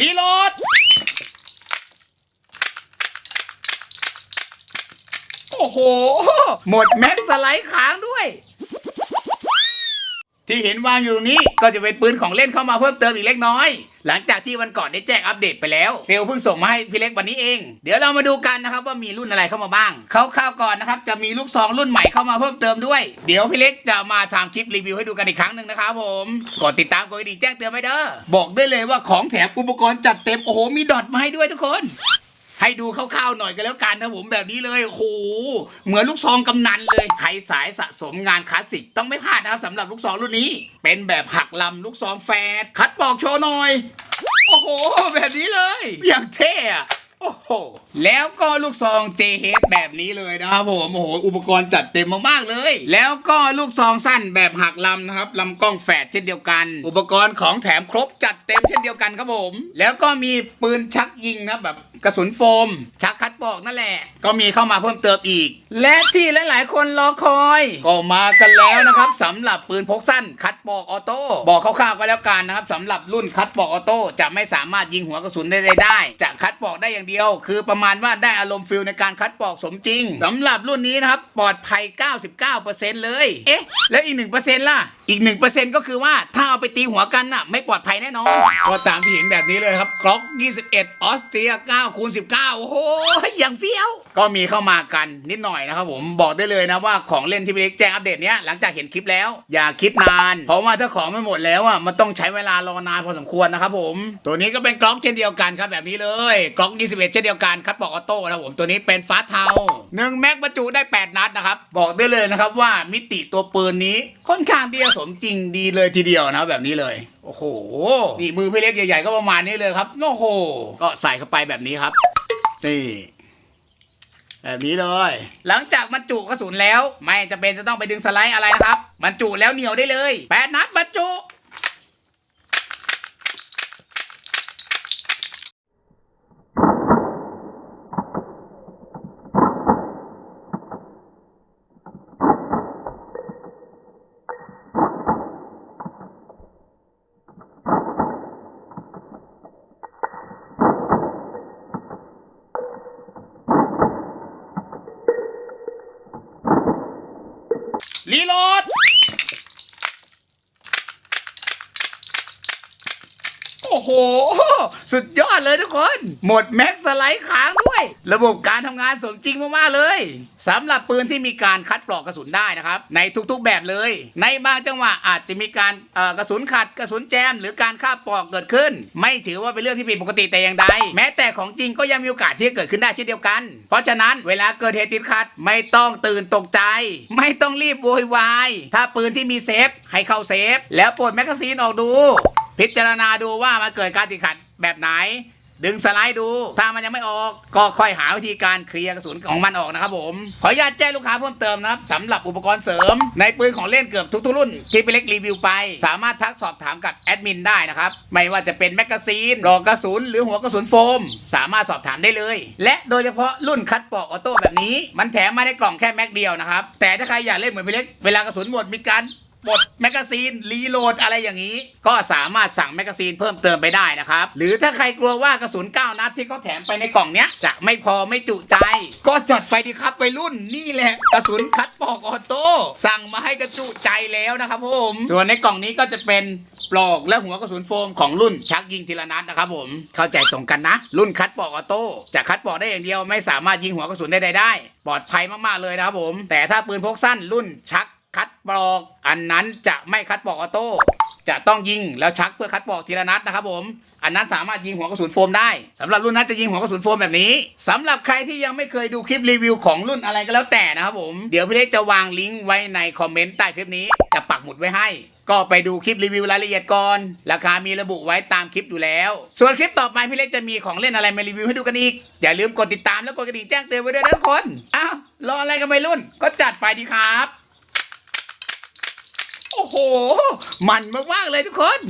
รีโหลด โอ้โห หมดแม็กสไลด์ค้างด้วย ที่เห็นวางอยู่ตรงนี้ก็จะเป็นปืนของเล่นเข้ามาเพิ่มเติมอีกเล็กน้อย หลังจากที่วันก่อนได้แจ้งอัปเดตไปแล้ว เซลเพิ่งส่งมาให้พี่เล็กวันนี้เอง เดี๋ยวเรามาดูกันนะครับว่ามีรุ่นอะไรเข้ามาบ้างคร่าวๆก่อนนะครับจะมีลูกซองรุ่นใหม่เข้ามาเพิ่มเติมด้วย เดี๋ยวพี่เล็กจะมาทำคลิปรีวิวให้ดูกันอีกครั้งหนึ่งนะครับผมกดติดตามกดกระดิ่งแจ้งเตือนไว้เด้อบอกได้เลยว่าของแถมอุปกรณ์จัดเต็มโอ้โหมีดอทมาให้ด้วยทุกคน ให้ดูคร่าวๆหน่อยกันแล้วกันนะผมแบบนี้เลยโอ้โหเหมือนลูกซองกำนันเลยใครสายสะสมงานคลาสสิกต้องไม่พลาดนะครับสำหรับลูกซองรุ่นนี้ เป็นแบบหักลำลูกซองแฟดคัดปอกโชว์หน่อย โอ้โห แบบนี้เลย อย่างเท่อะ โอ้โหแล้วก็ลูกซอง JH แบบนี้เลยนะครับผมโอ้โหอุปกรณ์จัดเต็มมากๆเลย แล้วก็ลูกซองสั้นแบบหักลำนะครับลำกล้องแฝดเช่นเดียวกัน อุปกรณ์ของแถมครบจัดเต็มเช่นเดียวกันครับผม แล้วก็มีปืนชักยิงนะแบบกระสุนโฟม ชักคัดปอกนั่นแหละ ก็มีเข้ามาเพิ่มเติมอีก และที่หลาย ๆ คนรอคอย ก็มากันแล้วนะครับสำหรับปืนพกสั้นคัดปอกออโต้บอกคร่าวๆก็แล้วกันนะครับสำหรับรุ่นคัดปอกออโต้จะไม่สามารถยิงหัวกระสุนได้ได้ จะคัดปอกได้อย่างเดียวคือประมาณว่าได้อารมณ์ฟิลในการคัดปอกสมจริงสำหรับรุ่นนี้นะครับ ปลอดภัย 99%เลย เอ๊ะ แล้วอีก 1%ล่ะ อีก 1%ก็คือว่าถ้าเอาไปตีหัวกันน่ะ ไม่ปลอดภัยแน่นอนก็ตามที่เห็นแบบนี้เลยครับกล็อก 21 ออสเตรีย9คูณ19 โอ้โหอย่างเฟี้ยว ก็มีเข้ามากันนิดหน่อยนะครับผมบอกได้เลยนะว่าของเล่นที่พี่เล็กแจ้งอัปเดตเนี้ยหลังจากเห็นคลิปแล้ว อย่าคิดนาน เพราะว่าถ้าของไม่หมดแล้วอะมันต้องใช้เวลารอนานพอสมควรนะครับผม ตัวนี้ก็เป็นกล็อกเช่นเดียวกันครับแบบนี้เลยกล็อก21เช่นเดียวกันครับบอกออโต้นะครับผมตัวนี้เป็นฟาสเทาหนึ่งแม็กบรรจุได้ 8 นัดนะครับ บอกได้เลยนะครับว่ามิติตัวปืนนี้ค่อนข้างที่จะสมจริงดีเลยทีเดียวนะแบบนี้เลยโอ้โหนี่มือพี่เล็กใหญ่ๆก็ประมาณนี้เลยครับโอ้โหก็ใส่เข้าไปแบบนี้ครับนี่แบบนี้เลย หลังจากบรรจุกระสุนแล้ว ไม่จำเป็นจะต้องไปดึงสไลด์อะไรนะครับบรรจุแล้วเหนียวได้เลยแปดนัดบรรจุ รีโหลด โอ้โห สุดยอดเลยทุกคน หมดแม็กสไลด์ค้างด้วย ระบบการทำงานสมจริงมาก ๆ เลยสำหรับปืนที่มีการคัดปลอกกระสุนได้นะครับ ในทุกๆแบบเลย ในบางจังหวะอาจจะมีการกระสุนขัดกระสุนแจม หรือการฆ่าปลอกเกิดขึ้น ไม่ถือว่าเป็นเรื่องที่ผิดปกติแต่อย่างใดแม้แต่ของจริงก็ยังมีโอกาสที่จะเกิดขึ้นได้เช่นเดียวกัน เพราะฉะนั้นเวลาเกิดเหตุติดขัดไม่ต้องตื่นตกใจ ไม่ต้องรีบโวยวายถ้าปืนที่มีเซฟให้เข้าเซฟ แล้วปลดแมกกาซีนออกดู พิจารณาดูว่ามันเกิดการติดขัดแบบไหน ดึงสไลด์ดู ถ้ามันยังไม่ออก ก็ค่อยหาวิธีการเคลียร์กระสุนของมันออกนะครับผม ขออนุญาตแจ้งลูกค้าเพิ่มเติมนะครับสำหรับอุปกรณ์เสริม ในปืนของเล่นเกือบทุกๆรุ่นที่ไปเล็กรีวิวไป สามารถทักสอบถามกับแอดมินได้นะครับ ไม่ว่าจะเป็นแมกกาซีนปลอกกระสุน หรือหัวกระสุนโฟม สามารถสอบถามได้เลย และโดยเฉพาะรุ่นคัดปอกออโต้แบบนี้ มันแถมมาในกล่องแค่แม็กเดียวนะครับแต่ถ้าใครอยากเล่นเหมือนพี่เล็กเวลากระสุนหมดมีการ ปลดแมกกาซีนรีโหลดอะไรอย่างนี้ ก็สามารถสั่งแมกกาซีนเพิ่มเติมไปได้นะครับ หรือถ้าใครกลัวว่ากระสุน 9 นัดที่เขาแถมไปในกล่องเนี้ย จะไม่พอไม่จุใจ ก็จัดไปดีครับไปรุ่นนี่แหละกระสุนคัดปอกออโต้สั่งมาให้กระจุใจแล้วนะครับผมส่วนในกล่องนี้ก็จะเป็นปลอกและหัวกระสุนโฟมของรุ่นชักยิงทีละนัดนะครับผมเข้าใจตรงกันนะ รุ่นคัดปอกออโต้จะคัดปอกได้อย่างเดียวไม่สามารถยิงหัวกระสุนได้ได้ ปลอดภัยมากๆเลยนะครับผม แต่ถ้าปืนพกสั้นรุ่นชัก ปลอกอันนั้นจะไม่คัดปลอกออโต้จะต้องยิงแล้วชักเพื่อคัดปลอกทีละนัดนะครับผมอันนั้นสามารถยิงหัวกระสุนโฟมได้สำหรับรุ่นนั้นจะยิงหัวกระสุนโฟมแบบนี้สำหรับใครที่ยังไม่เคยดูคลิปรีวิวของรุ่นอะไรก็แล้วแต่นะครับผมเดี๋ยวพี่เล็กจะวางลิงก์ไว้ในคอมเมนต์ใต้คลิปนี้จะปักหมุดไว้ให้ ก็ไปดูคลิปรีวิวรายละเอียดก่อนราคามีระบุไว้ตามคลิปอยู่แล้ว ส่วนคลิปต่อไปพี่เล็กจะมีของเล่นอะไรมารีวิวให้ดูกันอีก อย่าลืมกดติดตามแล้วกดกระดิ่งแจ้งเตือนไว้ด้วยนะทุกคนอ้าวรออะไรกันไปรุ่น ก็จัดไปดีครับ โห มันมากๆเลยทุกคน